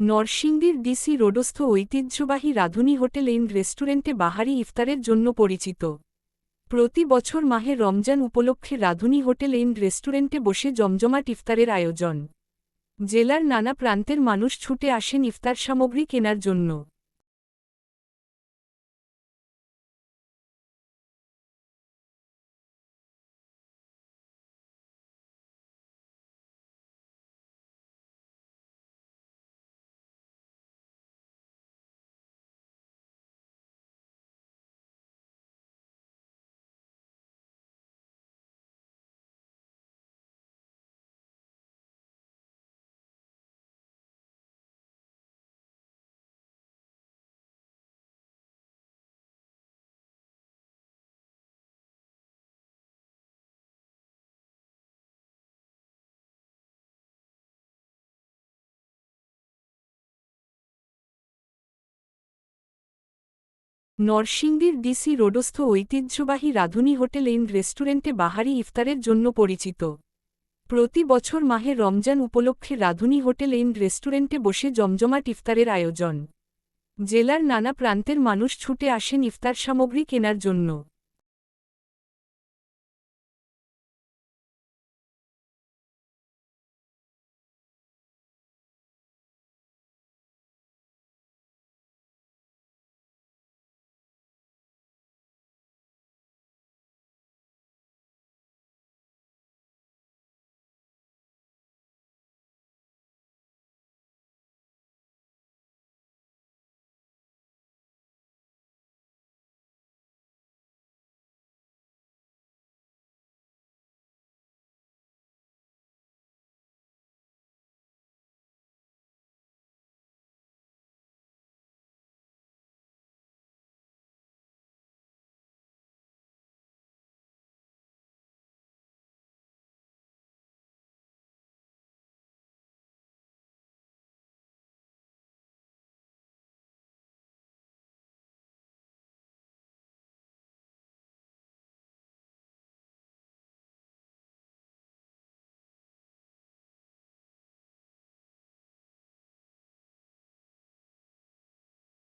নরসিংদীর ডিসি রোডস্থ ঐতিহ্যবাহী রাধুনী hotel in রেস্টুরেন্টে বাহারি ইফতারের জন্য পরিচিত। প্রতি বছর মাহে রমজান উপলক্ষে রাধুনী হোটেল ইন রেস্টুরেন্টে বসে জমজমাট ইফতারের আয়োজন। জেলার নানা প্রান্তের মানুষ ছুটে আসেন ইফতার সামগ্রী কেনার জন্য। নরসিংদীর ডিসি রোডস্থ ঐতিহ্যবাহী রাধুনী হোটেল এন্ড রেস্টুরেন্টে বাহারি ইফতারের জন্য পরিচিত। প্রতি বছর মাহে রমজান উপলক্ষে রাধুনী হোটেল এন্ড রেস্টুরেন্টে বসে জমজমাট ইফতারের আয়োজন। জেলার নানা প্রান্তের মানুষ ছুটে আসেন ইফতার সামগ্রী কেনার জন্য।